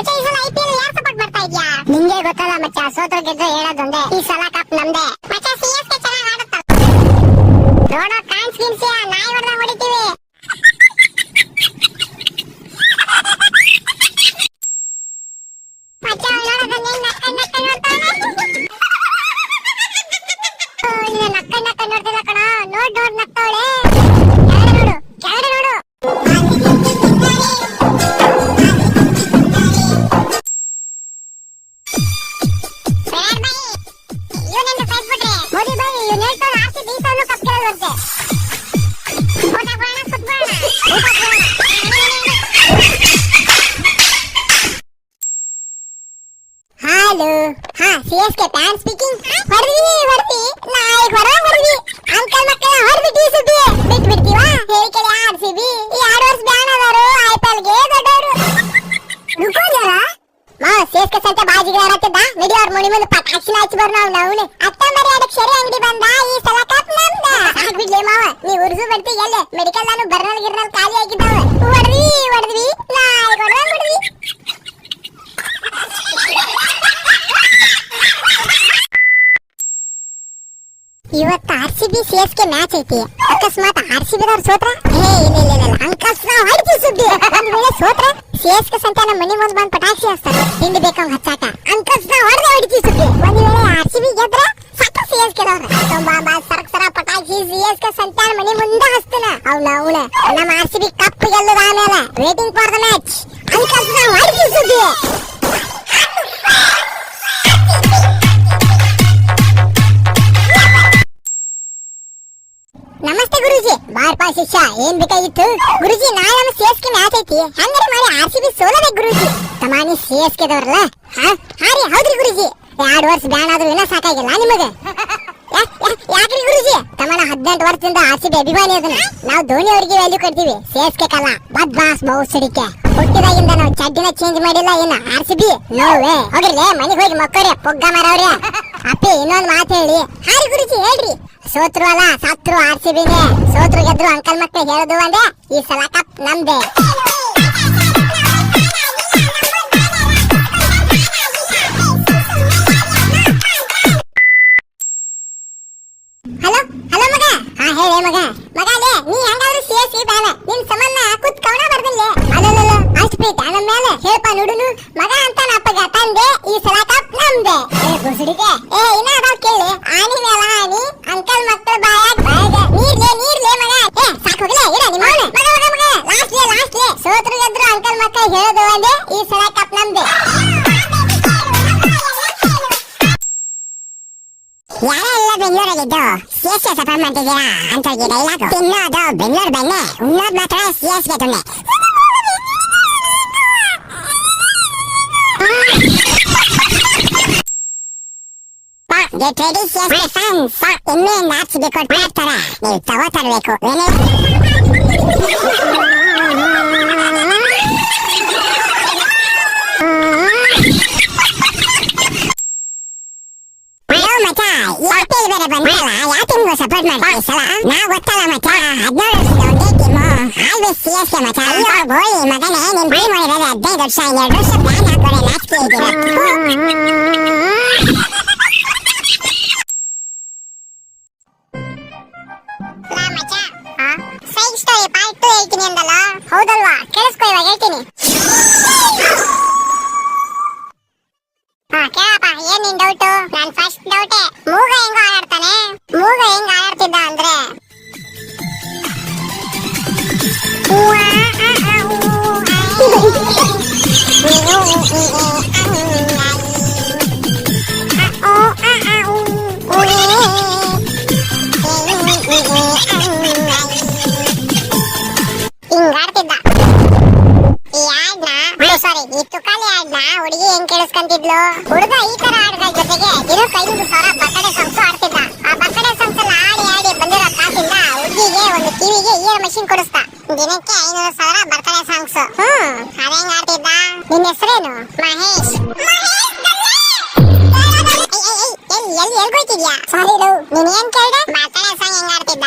ಮಚ್ಚ, ಈ ಸಲ ಐಪಿಎಲ್ ಯಾರ್ ಸಪೋರ್ಟ್ ಮಾಡ್ತಾ ಇದ್ಯಾ? ನಿಂಗೆ ಗೊತ್ತಲ್ಲ ಮಚ್ಚ, ಸೋತ್ರ ಗೆದ್ದು ಹೇಳೋದೊಂದೇ ಈ ಸಲ ಕಪ್ ನಮ್ದೆ. ಮಚ್ಚ ಸಿಎಸ್ಕೆ ಚೆನ್ನಾಗಿ ಆಡುತ್ತಲ್ಲ ನೋಡೋ ಕಾನ್ಸ್ ಗಿನ್ಸಿಯ ನಾಯಿ ಹೊಡೆದ ಹೊಡಿತೀವಿ. ಭಾಯಿ, ಇವ್ನ್ ಹೇಳ್ತಾವ್ನೆ RCB ಈ ಸಲನೂ cup ಗೆಲ್ಲಲ್ವಂತೆ. ಊಟ ಕೊಡೋಣ, ಕುತ್ಕೊಳ್ಳೋಣ. ಊಟ ಕೊಡೋಣ. ಹಲೋ ಹಾ C S K fan speaking ಹೊಡೆದ್ವಿ ಹೊಡೆದ್ವಿ ನಾಯಿ ಹೊರ ಹೊಡೆದ್ವಿ ಅಂಕಲ್ ಮಕ್ಕಳ ಹೊಡೆದ್ಬಿಟ್ಟಿ ಸುದ್ದಿ ಬಿಟ್ ಬಿಡ್ತೀವಾ ಹೇಳಿಕೆಲೆ ಆರ್ ಸಿ ಬಿ ಈ ಎರಡು ವರ್ಷ ಬ್ಯಾನ್ ಅವ್ರ ಮುನಿ ಮುಂದೆ ಪಟಾಕ್ಷಿನ ಹಚ್ಚಿ ಬರ್ ನಾವು ನವ್ನೆ ಹತ್ತೊಂಬರಿ ಅದಕ್ಕೆ ಶರಿ ಅಂಗಡಿ ಬಂದ, ಈ ಸಲ ಕಪ್ ನಮ್ದ ಆಗ್ಬಿಡ್ಲಿ ಮಾವ, ನೀ ಉರ್ಸು ಬರ್ತಿ ಎಲ್ಲ. ಮೆಡಿಕಲ್ ನಾನು ಬರ್ನಲ್ ಗಿರ್ನಲ್ ಖಾಲಿ ಆಗಿದ್ದಾವ. ಹೊಡ್ರಿ ಹೊಡ್ದ್ವಿ. ನಾಯಿ ಹೊಡೆದ ಹೊಡೆದ್ವಿ. ಇವತ್ತು R C B C S K match ಐತಿ. ಅಕಸ್ಮಾತ್ ಆರ್ ಸಿ ಬಿ ದವ್ರು ಸೋತ್ರ? ಹೇ ಇಲ್ಲ ಇಲ್ಲ ಇಲ್ಲ ಅಂಕಸ್ ನಾವು ಹೊಡಿತೀವಿ ಸುದ್ದಿ. ಒಂದ್ ವೇಳೆ ಸೋತ್ರ? ಸಿ ಎಸ್ ಕೆ ಸಂತಾನ ಮನಿ ಮುಂದೆ ಬಂದ್ ಪಟಾಕ್ಷಿ ಹಚ್ತಾರೆ. ತಿಂಡಿ ಬೇಕಂಗ್ ಹಚ್ಚಾಕ. ಅಂಕಸ್ ಹೊಡೆದ ಹೊಡಿತಿ ಸುದ್ದಿ. ಒಂದ್ ವೇಳೆ ಆರ್ ಸಿ ಬಿ ಗೆದ್ರ ಸಾಕು ಸಿ ಎಸ್ ಕೆ ದವ್ರ. ತುಂಬಾ, ಬಾ, ಸರ್ಕ್, ಸರ, ಪಟಾಕ್ಷಿ, ಸಿ ಎಸ್ ಕೆ ಸಂತಾನ ಮನಿ ಮುಂದೆ ಹಚ್ತಾನ. ಅವ್ನ ಅವಳ ನಮ್ಮ ಆರ್ ಸಿ ಬಿ ಕಪ್ ಗೆಲ್ಲದ ಆಮೇಲೆ. ವೇಟಿಂಗ್ ಫಾರ್ ದ ಮ್ಯಾಚ್ ಅಂಕಸ್ ನಾವು ಹೊಡಿತೀವಿ ಸುದ್ದಿ. ಬಾರ್ಪಾ ಶಿಷ್ಯ, ಏನ್ ಬೇಕಾಗಿತ್ತು ಗುರುಜಿ ನಾಳೆ ನಮ್ಮ ಸಿ ಎಸ್ ಕೆ ಮ್ಯಾಚ್ ಐತಿ. ಹಂಗಾರೆ ಮಾಡಿ ಆರ್ ಸಿ ಬಿ ಸೋಲಬೇಕು ಗುರುಜಿ. ತಮಾನಿ ಸಿಎಸ್ಕೆ ದವರಲ್ಲ ದವ್ರಲ್ಲ, ಹಾ? ರೀ, ಹೌದ್ರಿ ಗುರುಜಿ. ಎರಡು ವರ್ಷ ಬ್ಯಾನ್ ಆದ್ರೂ ಇನ್ನ ಸಾಕಾಗಿಲ್ಲ ನಿಮಗೆ? ಯಾಕ್ರಿ ಗುರುಜಿ? ತಮ್ಮನ ಹದಿನೆಂಟು ವರ್ಷದಿಂದ ಆರ್ ಸಿ ಬಿ ಅಭಿಮಾನಿ ಅದನ್ನ. ನಾವು ಧೋನಿ ಅವರಿಗೆ ವ್ಯಾಲ್ಯೂ ಕೊಡ್ತೀವಿ. ಸಿಎಸ್ಕೆ ಎಸ್ ಕೆ ಕಲ್ಲ. ಬದ್ ಬಾಸ್ ಬಹು ಸಡಿಕೆ ಹುಟ್ಟಿದಾಗಿಂದ ನಾವು ಚಡ್ಡಿನ ಚೇಂಜ್ ಮಾಡಿಲ್ಲ ಏನ ಆರ್ ಸಿ ಬಿ ನೋವೇ ಹೋಗ್ರಿ ಮನೆಗೆ ಹೋಗಿ ಮಕ್ಕಳ್ರಿ ಪೊಗ್ಗ ಮಾರವ್ರೆ. ಅಪ್ಪಿ, ಇನ್ನೊಂದು ಮಾತು ಹೇಳಿ. ಹಾರಿ ಗುರುಜಿ, ಹೇಳ್ರಿ. ಸೋತ್ರು ಅಲ್ಲ, ಸತ್ರು ಆರ್ ಸಿ ಬಿಗೆ. ಸೋತ್ರು ಗೆದ್ರು ಅಂಕಲ್ ಮಕ್ಕಳು ಹೇಳುದು ಅಂದ್ರೆ ಈ ಸಲ ಕಪ್ ನಮ್ದೆ. ಹಲೋ ಹಲೋ ಮಗ. ಹಾ, ಹೇಳಿ ಮಗ. ಮಗ ನೀ ಹೆಂಗಾದ್ರೂ ಸಿ ಎಸ್ ಸಿ ಬ್ಯಾನ ನಿನ್ ಸಂಬಂಧ ಕುತ್ ಕವನ ಬರ್ದಿಲ್ಲ ಅಲ್ಲಲ್ಲ ಮೇಲೆ ಹೇಳ್ಪ ನುಡುನು. ಮಗ ಅಂತ ನಪ್ಪಗ ತಂದೆ, ಈ ಸಲ ಕಪ್ ನಮ್ದೆ. ಏ ಗುಸುಡಿಗೆ ಏ, ಇನ್ನ ಅಂಕಲ್ ಮಕ್ಕಳು ಹೇಳೋದು ಒಂದೇ ಈ ಸಲ ಕಪ್ ನಮ್ದೆ ಯಾರೆಲ್ಲ ಬೆಂಗಳೂರಾಗಿದ್ದು ಸಿ ಎಸ್ಗೆ ಸಪೋರ್ಟ್ ಮಾಡ್ತಿದ್ದೀರಾ ಅಂತವ್ರಿಗೆ ಡೈಲಾಗ್ ತಿನ್ನೋದು ಬೆಂಗಳೂರು ಬೆಣ್ಣೆ ಉಣ್ಣೋದು ಮಾತ್ರ ಸಿ ಎಸ್ಗೆ ತುಣ್ಣೆ ಗೆಟ್ ರೆಡಿ ಸಿ ಎಸ್ಗೆ ಫ್ಯಾನ್ಸ್ ಇನ್ನೇನು ಆರ್ಸಿಬಿ ಕೊಟ್ಟು ಮಾಡ್ತಾರ ನೀವು ತಗೋತರ್ಬೇಕು ಏನೇ ಹಲೋ ಯಾವ ಟೀಮ್ಗೂ ಸಪೋರ್ಟ್ ಮಾಡ್ತೀವಿ ಈ ಸಲ ನಾ ಗೊತ್ತಲ್ಲ ಮಚ ಹದಿನೇಳು ವರ್ಷದ ಒಂದೇ team always C S K ಮಚ ಅಯ್ಯೋ ಬೋಳಿ ಮಗನೇ ನಿನ್ ಟೀಮ್ ಮಾಡಿರೋದು ಹದಿನೈದು ವರ್ಷ ಎರಡು ವರ್ಷ ಪ್ಲಾನ್ ಹಾಕೋರೆ ನಾಚಿಕೆ ಸೈಡ್ ಕೇಳಿಸ್ಕೊಂತಿದ್ಲು ಹುಡುಗ ಈ ತರ ಆಡದ ಜೊತೆಗೆ ದಿನಕ್ಕೆ ಐದು ಸಾವಿರ ಬರ್ತಡೆ ಸಾಂಗ್ಸ್ ಆಡ್ತಿದ್ದ. ಆ ಬರ್ತಡೆ ಸಾಂಗ್ಸ್ ಎಲ್ಲ ಆಡಿ ಆಡಿ ಬಂದಿರೋ ಕಾಸಿಂದ ಹುಡುಗಿಗೆ ಒಂದು ಕಿವಿಗೆ ಇಯರ್ ಮಷಿನ್ ಕೊಡಿಸ್ದ. ದಿನಕ್ಕೆ ಐನೂರು ಸಾವಿರ ಬರ್ತಡೆ ಸಾಂಗ್ಸ್ ಹ್ಮ್. ಅದೇಂಗ್ ಆಡ್ತಿದ್ದ? ನಿನ್ನ ಹೆಸರೇನು? ಮಹೇಶ್. ಎಲ್ಲಿ ನೀನ್ ಏನ್ ಕೇಳ್ದೆ? ಬರ್ತಡೇ ಸಾಂಗ್ ಹೆಂಗ್ ಆಡ್ತಿದ್ದ?